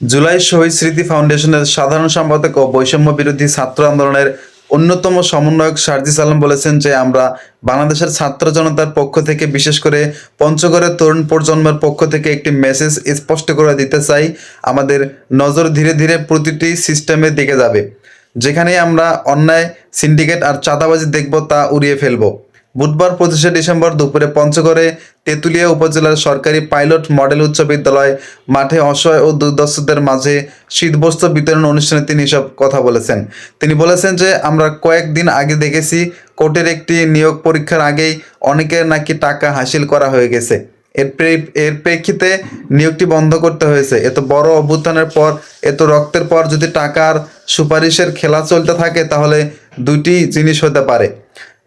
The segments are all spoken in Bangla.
জুলাই শহীদ স্মৃতি ফাউন্ডেশনের সাধারণ সম্পাদক ও বৈষম্য বিরোধী ছাত্র আন্দোলনের অন্যতম সমন্বয়ক সার্জিস আলম বলেছেন যে আমরা বাংলাদেশের ছাত্র জনতার পক্ষ থেকে, বিশেষ করে পঞ্চগড়ের তরুণ প্রজন্মের পক্ষ থেকে একটি মেসেজ স্পষ্ট করে দিতে চাই, আমাদের নজর ধীরে ধীরে প্রতিটি সিস্টেমের দিকে যাবে। যেখানেই আমরা অন্যায়, সিন্ডিকেট আর চাঁদাবাজি দেখব তা উড়িয়ে ফেলব। বুধবার পঁচিশে ডিসেম্বর দুপুরে পঞ্চগড়ে তেঁতুলিয়া উপজেলার সরকারি পাইলট মডেল উচ্চ বিদ্যালয় মাঠে অসহায় ও দুর্দশদের মাঝে শীতবস্ত্র বিতরণ অনুষ্ঠানে তিনি এসব কথা বলেছেন। তিনি বলেছেন যে, আমরা কয়েকদিন আগে দেখেছি কোর্টের একটি নিয়োগ পরীক্ষার আগেই অনেকের নাকি টাকা হাসিল করা হয়ে গেছে। এর এর প্রেক্ষিতে নিয়োগটি বন্ধ করতে হয়েছে। এত বড় অভ্যুত্থানের পর, এত রক্তের পর যদি টাকার সুপারিশের খেলা চলতে থাকে, তাহলে দুইটি জিনিস হতে পারে।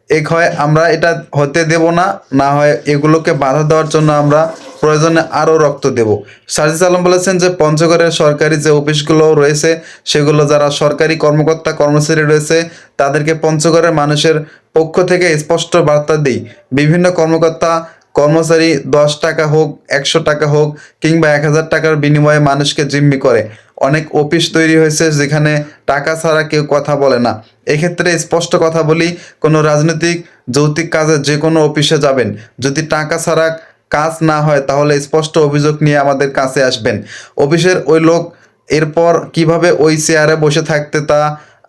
এক হয় আমরা এটা হতে দেব না না হয় এগুলোকে বাধা দেওয়ার জন্য আমরা প্রয়োজনে আরও রক্ত দেব। সাজিদ আলম বলেছেন যে, পঞ্চগড়ের সরকারি যে অফিসগুলো রয়েছে, সেগুলো যারা সরকারি কর্মকর্তা, কর্মচারী রয়েছে, তাদেরকে পঞ্চগড়ের মানুষের পক্ষ থেকে স্পষ্ট বার্তা দিই। বিভিন্ন কর্মকর্তা, কর্মচারী দশ টাকা হোক, একশো টাকা হোক, কিংবা এক হাজার টাকার বিনিময়ে মানুষকে জিম্মি করে। অনেক অফিস তৈরি হয়েছে যেখানে টাকা ছাড়া কেউ কথা বলে না। এক্ষেত্রে স্পষ্ট কথা বলি, কোনো রাজনৈতিক যৌতিক কাজে যে কোনো অফিসে যাবেন। যদি টাকা ছাড়া কাজ না হয়, তাহলে স্পষ্ট অভিযোগ নিয়ে আমাদের কাছে আসবেন। অফিসের ওই লোক এরপর কীভাবে ওই চেয়ারে বসে থাকতে তা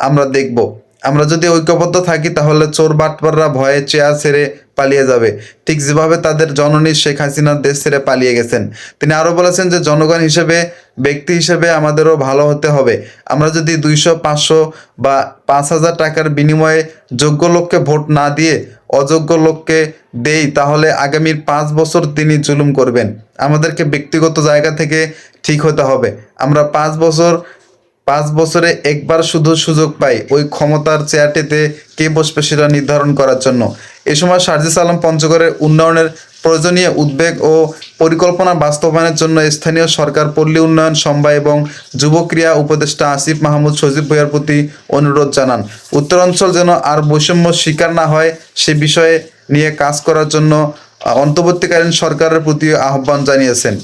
আমরা দেখব। আমরা যদি ঐক্যবদ্ধ থাকি, তাহলে চোর বাটপাররা ভয়ে চেয়ার ছেড়ে পালিয়ে যাবে। ঠিক যেভাবে তাদের জননী শেখ হাসিনার দেশ ছেড়ে পালিয়ে গেছেন। তিনি আরও বলেছেন যে, জনগণ হিসেবে, ব্যক্তি হিসেবে আমাদেরও ভালো হতে হবে। আমরা যদি দুইশো, পাঁচশো বা পাঁচ হাজার টাকার বিনিময়ে যোগ্য লোককে ভোট না দিয়ে অযোগ্য লোককে দেই, তাহলে আগামীর পাঁচ বছর তিনি জুলুম করবেন। আমাদেরকে ব্যক্তিগত জায়গা থেকে ঠিক হতে হবে। আমরা পাঁচ বছর পাঁচ বছরে একবার শুধু সুযোগ পাই ওই ক্ষমতার চেয়ারটিতে কে বসবে সেটা নির্ধারণ করার জন্য। এ সময় সার্জিস আলম পঞ্চগড়ের উন্নয়নের প্রয়োজনীয় উদ্বেগ ও পরিকল্পনা বাস্তবায়নের জন্য স্থানীয় সরকার পল্লী উন্নয়ন সমবায় এবং যুব ক্রিয়া উপদেষ্টা আসিফ মাহমুদ সজীব ভুইয়ার প্রতি অনুরোধ জানান। উত্তরাঞ্চল যেন আর বৈষম্য শিকার না হয় সে বিষয়ে নিয়ে কাজ করার জন্য অন্তর্বর্তীকালীন সরকারের প্রতি আহ্বান জানিয়েছেন।